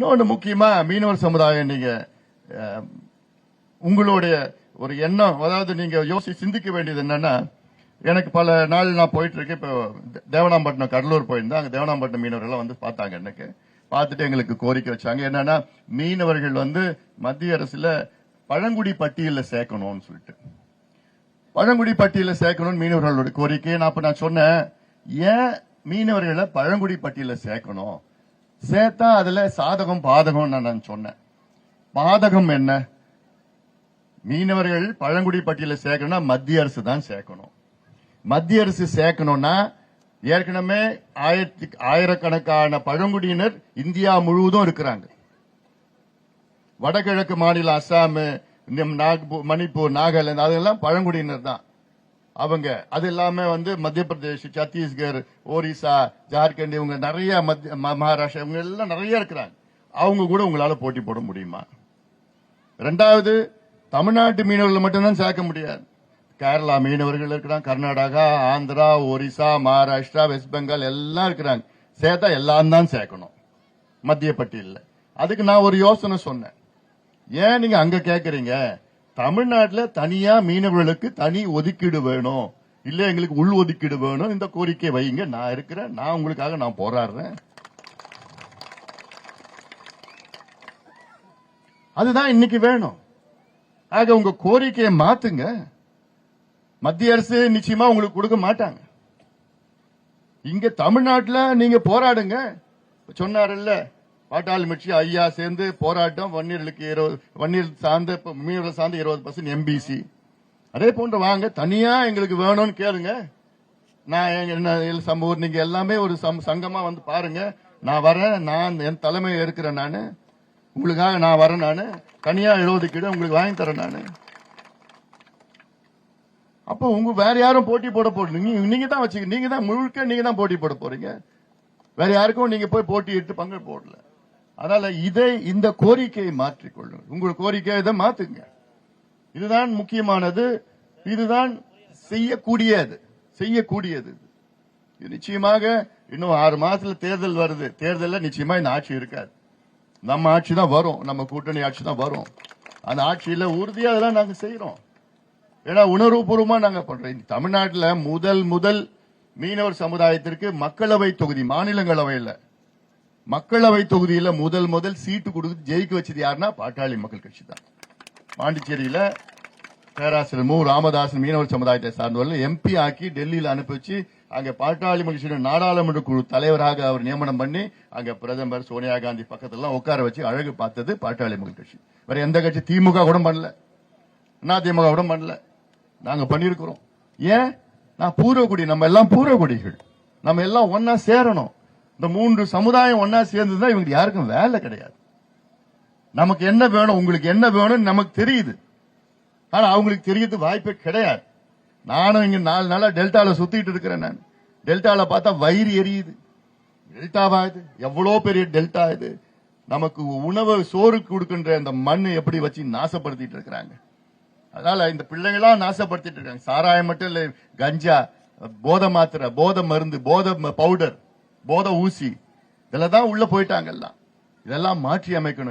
இன்னொன்று முக்கியமா மீனவர் சமுதாயம் நீங்க உங்களுடைய ஒரு எண்ணம் அதாவது நீங்க யோசி சிந்திக்க வேண்டியது என்னன்னா எனக்கு பல நாள் நான் போயிட்டு இருக்கேன் இப்போ தேவனாம்பட்டினம் கடலூர் போயிருந்தேன். அங்கே தேவனாம்பட்டினம் மீனவர்கள்லாம் வந்து பார்த்தாங்க எனக்கு. பார்த்துட்டு எங்களுக்கு கோரிக்கை வச்சாங்க. என்னன்னா மீனவர்கள் வந்து மத்திய அரசுல பழங்குடி பட்டியலில் சேர்க்கணும்னு சொல்லிட்டு. பழங்குடி பட்டியலில் சேர்க்கணும்னு மீனவர்களோட கோரிக்கை நான் அப்ப நான் சொன்னேன். ஏன் மீனவர்களை பழங்குடி பட்டியலில் சேர்க்கணும்? சேர்த்தா அதுல சாதகம் பாதகம் நான் சொன்னேன். பாதகம் என்ன? மீனவர்கள் பழங்குடி பட்டியலில் சேர்க்கணும்னா மத்திய அரசு தான் சேர்க்கணும். மத்திய அரசு சேர்க்கணும்னா ஏற்கனவே ஆயிரத்தி ஆயிரக்கணக்கான பழங்குடியினர் இந்தியா முழுவதும் இருக்கிறாங்க. வடகிழக்கு மாநிலம் அஸ்ஸாம் இந்த நாக்பூர் மணிப்பூர் நாகாலாந்து அதெல்லாம் பழங்குடியினர் தான். அவங்க அது இல்லாம வந்து மத்திய பிரதேஷ் சத்தீஸ்கர் ஒரிசா ஜார்க்கண்ட் இவங்க நிறைய ம- மகாராஷ்டிரா இவங்க எல்லாம் நிறைய இருக்கிறாங்க. அவங்க கூட உங்களால போட்டி போட முடியுமா? ரெண்டாவது தமிழ்நாட்டு மீனவர்கள் மட்டும்தான் சேர்க்க முடியாது. கேரளா மீனவர்கள் இருக்கிறாங்க கர்நாடகா ஆந்திரா ஒரிசா மகாராஷ்டிரா வெஸ்ட் பெங்கால் எல்லாம் இருக்கிறாங்க. சேர்த்தா எல்லாம் தான் சேர்க்கணும். மத்திய பட்டியலில். அதுக்கு நான் ஒரு யோசனை சொன்னேன். ஏன் நீங்க அங்க கேக்குறீங்க? தமிழ்நாட்டில் தனியா மீனவர்களுக்கு தனி ஒதுக்கீடு வேணும். இல்ல எங்களுக்கு உள் ஒதுக்கீடு வேணும். இந்த கோரிக்கை வைங்க நான் இருக்கிறேன். நான் உங்களுக்காக நான் போராடுறேன். அதுதான் இன்னைக்கு வேணும். ஆக உங்க கோரிக்கையை மாத்துங்க. மத்திய அரசு நிச்சயமா உங்களுக்கு கொடுக்க மாட்டாங்க. இங்க தமிழ்நாட்டில் நீங்க போராடுங்க. சொன்னார்ல பாட்டாளி மிட்சி ஐயா சேர்ந்து போராட்டம் வன்னியர்களுக்கு இருபது வன்னியர் சார்ந்த மீனவர்கள் சார்ந்த இருபது பர்சன்ட் எம்பிசி அதே போன்று வாங்க தனியா எங்களுக்கு வேணும்னு கேளுங்க. நான் எங்க- என்ன சம்பவம் நீங்க எல்லாமே ஒரு சம்- சங்கமா வந்து பாருங்க. நான் வரேன் நான் என் தலைமை இருக்கிறேன் நான். உங்களுக்காக நான் வரேன் நான். தனியா எழுபது கிலோ உங்களுக்கு வாங்கி தரேன் நான். அப்போ உங்க வேற யாரும் போட்டி போட போறீங்க நீங்க தான் வச்சுக்க நீங்க தான் முழுக்க நீங்க தான் போட்டி போட போறீங்க. வேற யாருக்கும் நீங்க போய் போட்டியிட்டு பங்கு போடல. அதனால இதை இந்த கோரிக்கையை மாற்றிக்கொள்ளுங்க உங்கள் கோரிக்கையை இதை மாத்துங்க. இதுதான் முக்கியமானது. இதுதான் செய்யக்கூடியது. செய்யக்கூடியது. நிச்சயமாக இன்னும் ஆறு மாசத்துல தேர்தல் வருது. தேர்தலில் நிச்சயமா இந்த ஆட்சி இருக்காது. நம்ம ஆட்சி தான் வரும். நம்ம கூட்டணி ஆட்சி தான் வரும். அந்த ஆட்சியில உறுதியா அதெல்லாம் நாங்க செய்யறோம் ஏன்னா உணர்வுபூர்வமா நாங்க பண்றோம். இந்த முதல் முதல் மீனவர் சமுதாயத்திற்கு மக்களவை தொகுதி மாநிலங்களவையில் மக்களவை தொகுதியில முதல் முதல் சீட்டு கொடுத்து ஜெயிக்க வச்சது யாருன்னா பாட்டாளி மக்கள் கட்சி தான். பாண்டிச்சேரியில பேராசிரியர் மு. ராமதாசன் மீனவர் சமுதாயத்தை சார்ந்தவர்கள் எம்பி ஆக்கி டெல்லியில அனுப்பி வச்சு அங்க பாட்டாளி மகிழ்ச்சியின் நாடாளுமன்ற குழு தலைவராக அவர் நியமனம் பண்ணி அங்க பிரதமர் சோனியா காந்தி பக்கத்துல உட்கார வச்சு அழகு பார்த்தது பாட்டாளி மக்கள் கட்சி. வேற எந்த கட்சி? திமுக கூட பண்ணல. அதிமுக கூட பண்ணல. நாங்க பண்ணிருக்கிறோம் ஏன்? நான் பூர்வகுடி நம்ம எல்லாம் பூர்வகுடிகள் நம்ம எல்லாம் ஒன்னா சேரணும். இந்த மூன்று சமுதாயம் ஒன்னா சேர்ந்துதான் இவங்க யாருக்கும் வேலை கிடையாது. நமக்கு என்ன வேணும் உங்களுக்கு என்ன வேணும்னு நமக்கு தெரியுது. ஆனா அவங்களுக்கு தெரியறது வாய்ப்பே கிடையாது. நானும் இங்க நாலு நாளா டெல்டால சுத்திட்டு இருக்கிறேன் நான். டெல்டால பார்த்தா வயிறு எரியுது. டெல்டாவா இது எவ்வளவு பெரிய டெல்டா இது. நமக்கு உணவு சோறு கொடுக்கின்ற இந்த மண் எப்படி வச்சு நாசப்படுத்திட்டு இருக்கிறாங்க. அதனால இந்த பிள்ளைங்களாம் நாசப்படுத்திட்டு இருக்காங்க. சாராயம் மட்டும் இல்லை கஞ்சா போதை மாத்திரை போதை மருந்து போதை ம- பவுடர். போத ஊசி இதில் தான் உள்ள போயிட்டாங்க எல்லாம். இதெல்லாம் மாற்றி அமைக்கணும்.